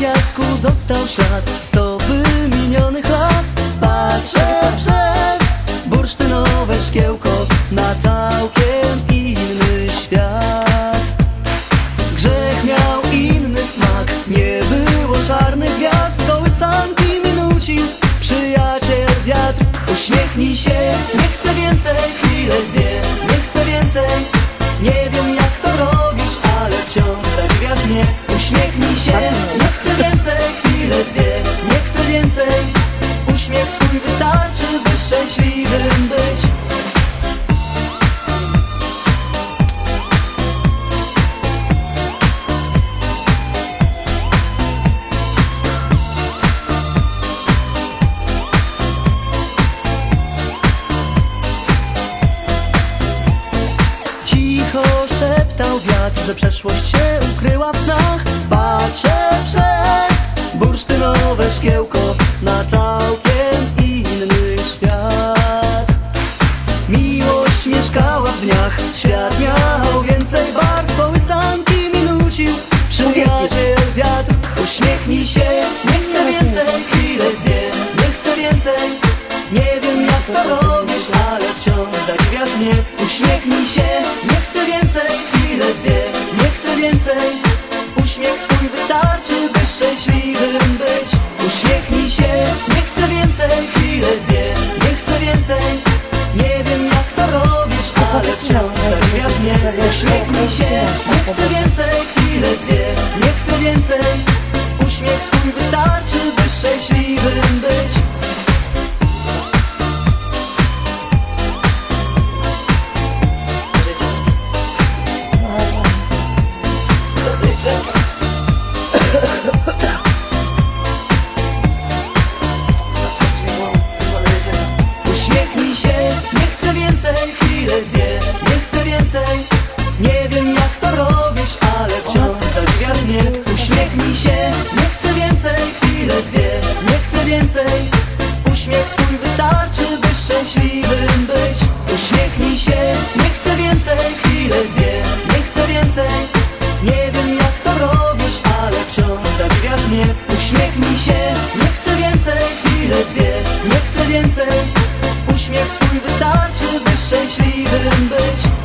piasku został ślad. Stopy minionych lat. Patrzę przez bursztynowe szkiełko. Na całkiem więcej. Uśmiech twój wystarczy By szczęśliwym być. Cicho szeptał wiatr, że przeszłość się ukryła w snach. Patrzę przez bursztynowe szkiełko Świat miał więcej barw Kołysanki minucił. Przyjaciel wiatr Uśmiechnij się. Nie chcę więcej Chwilę dwie Nie chcę więcej. Nie wiem jak to robisz Ale wciąż zadziwiasz mnie. Uśmiechnij się. Nie chcę więcej Chwilę dwie Nie chcę więcej chcę więcej Chwilę dwie. Nie chcę więcej. Uśmiech twój wystarczy By szczęśliwym być chwilę dwie Nie chcę więcej. Uśmiech twój wystarczy, by szczęśliwym być.